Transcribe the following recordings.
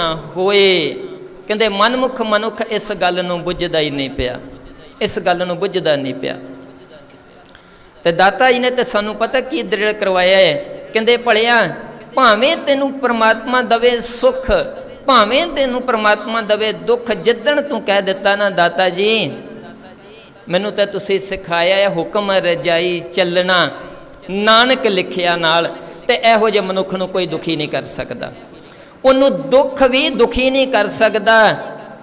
ਹੋਏ। ਕਹਿੰਦੇ, ਮਨਮੁਖ ਮਨੁੱਖ ਇਸ ਗੱਲ ਨੂੰ ਬੁੱਝਦਾ ਹੀ ਨਹੀਂ ਪਿਆ। ਇਸ ਗੱਲ ਨੂੰ ਬੁੱਝਦਾ ਨਹੀਂ ਪਿਆ। ਤੇ ਦਾਤਾ ਜੀ ਨੇ ਤੇ ਸਾਨੂੰ ਪਤਾ ਕੀ ਦ੍ਰਿੜ ਕਰਵਾਇਆ ਹੈ? ਕਹਿੰਦੇ, ਭਲਿਆ, ਭਾਵੇਂ ਤੈਨੂੰ ਪ੍ਰਮਾਤਮਾ ਦਵੇ ਸੁਖ, ਭਾਵੇਂ ਤੈਨੂੰ ਪ੍ਰਮਾਤਮਾ ਦਵੇ ਦੁੱਖ, ਜਿੱਦਣ ਤੂੰ ਕਹਿ ਦਿੱਤਾ ਨਾ ਦਾਤਾ ਜੀ, ਮੈਨੂੰ ਤਾਂ ਤੁਸੀਂ ਸਿਖਾਇਆ ਹੈ ਹੁਕਮ ਰਜਾਈ ਚੱਲਣਾ। ਨਾਨਕ ਲਿਖਿਆ ਨਾਲ ਤੇ ਇਹੋ ਜਿਹੇ ਮਨੁੱਖ ਨੂੰ ਕੋਈ ਦੁਖੀ ਨਹੀਂ ਕਰ ਸਕਦਾ। ਉਹਨੂੰ ਦੁੱਖ ਵੀ ਦੁਖੀ ਨਹੀਂ ਕਰ ਸਕਦਾ।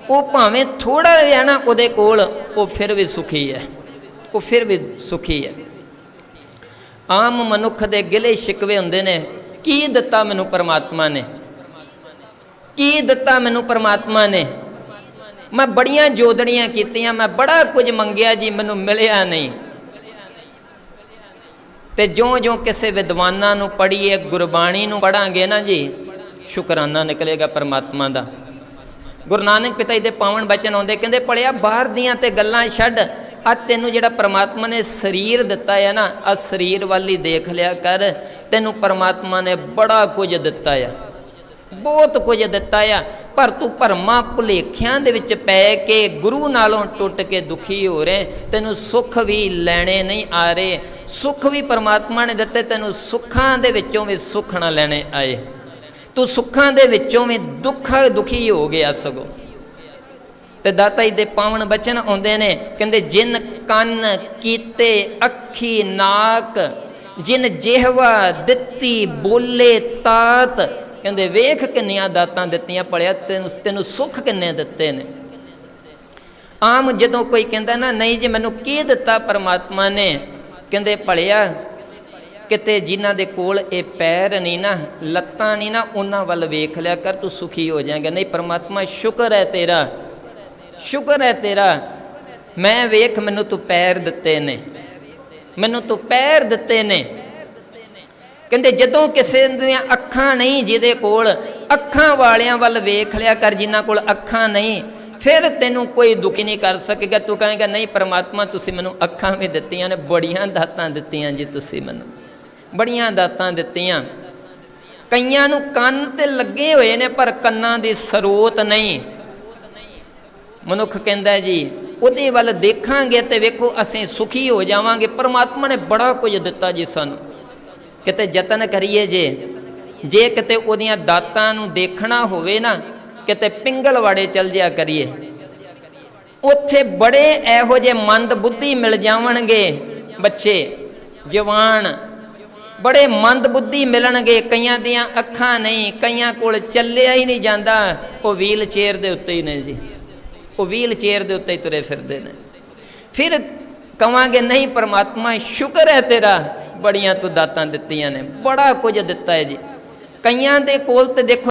ਉਹ ਭਾਵੇਂ ਥੋੜਾ ਜਿਹਾ ਨਾ ਉਹਦੇ ਕੋਲ, ਉਹ ਫਿਰ ਵੀ ਸੁਖੀ ਹੈ। ਉਹ ਫਿਰ ਵੀ ਸੁਖੀ ਹੈ। ਆਮ ਮਨੁੱਖ ਦੇ ਗਿਲੇ ਸ਼ਿਕਵੇ ਹੁੰਦੇ ਨੇ, ਕੀ ਦਿੱਤਾ ਮੈਨੂੰ ਪਰਮਾਤਮਾ ਨੇ? ਕੀ ਦਿੱਤਾ ਮੈਨੂੰ ਪਰਮਾਤਮਾ ਨੇ? ਮੈਂ ਬੜੀਆਂ ਜੋਦੜੀਆਂ ਕੀਤੀਆਂ, ਮੈਂ ਬੜਾ ਕੁਝ ਮੰਗਿਆ ਜੀ, ਮੈਨੂੰ ਮਿਲਿਆ ਨਹੀਂ। ਤੇ ਜਿਉਂ-ਜਿਉਂ ਕਿਸੇ ਵਿਦਵਾਨਾਂ ਨੂੰ ਪੜ੍ਹੀਏ, ਗੁਰਬਾਣੀ ਨੂੰ ਪੜਾਂਗੇ ਨਾ ਜੀ ਸ਼ੁਕਰਾਨਾ ਨਿਕਲੇਗਾ ਪਰਮਾਤਮਾ ਦਾ। ਗੁਰੂ ਨਾਨਕ ਪਿਤਾ ਜੀ ਦੇ ਪਾਵਨ ਬਚਨ ਆਉਂਦੇ, ਕਹਿੰਦੇ ਪੜਿਆ ਬਾਹਰ ਦੀਆਂ ਤੇ ਗੱਲਾਂ ਛੱਡ। ਆ ਤੈਨੂੰ ਜਿਹੜਾ ਪਰਮਾਤਮਾ ਨੇ ਸਰੀਰ ਦਿੱਤਾ ਹੈ ਨਾ, ਆ ਸਰੀਰ ਵੱਲ ਹੀ ਦੇਖ ਲਿਆ ਕਰ। ਤੈਨੂੰ ਪਰਮਾਤਮਾ ਨੇ ਬੜਾ ਕੁਝ ਦਿੱਤਾ ਆ। ਬਹੁਤ ਕੁਝ ਦਿੱਤਾ ਆ। ਪਰ ਤੂੰ ਭਰਮਾਂ ਭੁਲੇਖਿਆਂ ਦੇ ਵਿੱਚ ਪੈ ਕੇ ਗੁਰੂ ਨਾਲੋਂ ਟੁੱਟ ਕੇ ਦੁਖੀ ਹੋ ਰਹੇ ਤੈਨੂੰ ਸੁੱਖ ਵੀ ਲੈਣੇ ਨਹੀਂ ਆ ਰਹੇ। ਸੁੱਖ ਵੀ ਪਰਮਾਤਮਾ ਨੇ ਦਿੱਤੇ, ਤੈਨੂੰ ਸੁੱਖਾਂ ਦੇ ਵਿੱਚੋਂ ਵੀ ਸੁੱਖ ਨਾ ਲੈਣੇ ਆਏ। ਤੂੰ ਸੁੱਖਾਂ ਦੇ ਵਿੱਚੋਂ ਵੀ ਦੁੱਖ ਦੁਖੀ ਹੋ ਗਿਆ ਸਗੋਂ। ਤੇ ਦਾਤਾ ਜੀ ਦੇ ਪਾਵਨ ਬਚਨ ਆਉਂਦੇ ਨੇ, ਕਹਿੰਦੇ, ਜਿਨ ਕੰਨ ਕੀਤੇ ਅੱਖੀ ਨਾਕ, ਜਿਨ ਜਿਹਵਾ ਦਿੱਤੀ ਬੋਲੇ ਤਾਤ, ਕਹਿੰਦੇ, ਵੇਖ ਕਿੰਨੀਆਂ ਦਾਤਾਂ ਦਿੱਤੀਆਂ ਪੜਿਆ ਤੈਨੂੰ ਤੈਨੂੰ ਸੁੱਖ ਕਿੰਨੇ ਦਿੱਤੇ ਨੇ। ਆਮ ਜਦੋਂ ਕੋਈ ਕਹਿੰਦਾ, ਨਾ, ਨਹੀਂ ਜੀ, ਮੈਨੂੰ ਕੀ ਦਿੱਤਾ ਪਰਮਾਤਮਾ ਨੇ? ਕਹਿੰਦੇ, ਭਲਿਆ ਕਿਤੇ ਜਿਨ੍ਹਾਂ ਦੇ ਕੋਲ ਇਹ ਪੈਰ ਨਹੀਂ ਨਾ, ਲੱਤਾਂ ਨਹੀਂ ਨਾ, ਉਹਨਾਂ ਵੱਲ ਵੇਖ ਲਿਆ ਕਰ, ਤੂੰ ਸੁਖੀ ਹੋ ਜਾਏਗਾ। ਨਹੀਂ, ਪਰਮਾਤਮਾ, ਸ਼ੁਕਰ ਹੈ ਤੇਰਾ। ਸ਼ੁਕਰ ਹੈ ਤੇਰਾ। ਮੈਂ ਵੇਖ, ਮੈਨੂੰ ਤੂੰ ਪੈਰ ਦਿੱਤੇ ਨੇ। ਮੈਨੂੰ ਤੂੰ ਪੈਰ ਦਿੱਤੇ ਨੇ। ਕਹਿੰਦੇ, ਜਦੋਂ ਕਿਸੇ ਦੀਆਂ ਅੱਖਾਂ ਨਹੀਂ ਜਿਹਦੇ ਕੋਲ, ਅੱਖਾਂ ਵਾਲਿਆਂ ਵੱਲ ਵੇਖ ਲਿਆ ਕਰ, ਜਿਨ੍ਹਾਂ ਕੋਲ ਅੱਖਾਂ ਨਹੀਂ, ਫਿਰ ਤੈਨੂੰ ਕੋਈ ਦੁਖੀ ਨਹੀਂ ਕਰ ਸਕੇਗਾ। ਤੂੰ ਕਹੇਗਾ, ਨਹੀਂ, ਪਰਮਾਤਮਾ, ਤੁਸੀਂ ਮੈਨੂੰ ਅੱਖਾਂ ਵੀ ਦਿੱਤੀਆਂ ਨੇ, ਬੜੀਆਂ ਦਾਤਾਂ ਦਿੱਤੀਆਂ ਜੀ ਤੁਸੀਂ ਮੈਨੂੰ। ਬੜੀਆਂ ਦਾਤਾਂ ਦਿੱਤੀਆਂ। ਕਈਆਂ ਨੂੰ ਕੰਨ ਤੇ ਲੱਗੇ ਹੋਏ ਨੇ, ਪਰ ਕੰਨਾਂ ਦੀ ਸਰੋਤ ਨਹੀਂ। ਮਨੁੱਖ ਕਹਿੰਦਾ ਜੀ, ਉਹਦੇ ਵੱਲ ਦੇਖਾਂਗੇ ਤੇ ਵੇਖੋ ਅਸੀਂ ਸੁਖੀ ਹੋ ਜਾਵਾਂਗੇ। ਪਰਮਾਤਮਾ ਨੇ ਬੜਾ ਕੁਝ ਦਿੱਤਾ ਜੀ ਸਾਨੂੰ। ਕਿਤੇ ਯਤਨ ਕਰੀਏ ਜੇ ਜੇ ਕਿਤੇ ਉਹਦੀਆਂ ਦਾਤਾਂ ਨੂੰ ਦੇਖਣਾ ਹੋਵੇ ਨਾ, ਕਿਤੇ ਪਿੰਗਲਵਾੜੇ ਚਲ ਜਿਆ ਕਰੀਏ। ਉੱਥੇ ਬੜੇ ਇਹੋ ਜਿਹੇ ਮੰਦ ਬੁੱਧੀ ਮਿਲ ਜਾਵਣਗੇ। ਬੱਚੇ, ਜਵਾਨ ਬੜੇ ਮੰਦ ਬੁੱਧੀ ਮਿਲਣਗੇ, ਕਈਆਂ ਦੀਆਂ ਅੱਖਾਂ ਨਹੀਂ, ਕਈਆਂ ਕੋਲ ਚੱਲਿਆ ਹੀ ਨਹੀਂ ਜਾਂਦਾ। ਉਹ ਵੀਲ ਚੇਅਰ ਦੇ ਉੱਤੇ ਹੀ ਨੇ ਜੀ। ਉਹ ਵੀਲ ਚੇਅਰ ਦੇ ਉੱਤੇ ਹੀ ਤੁਰੇ ਫਿਰਦੇ ਨੇ। ਫਿਰ ਕਵਾਂਗੇ, ਨਹੀਂ ਪਰਮਾਤਮਾ, ਸ਼ੁਕਰ ਹੈ ਤੇਰਾ। ਬੜੀਆਂ ਤੂੰ ਦਾਤਾਂ ਦਿੱਤੀਆਂ ਨੇ। ਬੜਾ ਕੁਝ ਦਿੱਤਾ ਹੈ ਜੀ। ਕਈਆਂ ਦੇ ਕੋਲ ਤੇ ਦੇਖੋ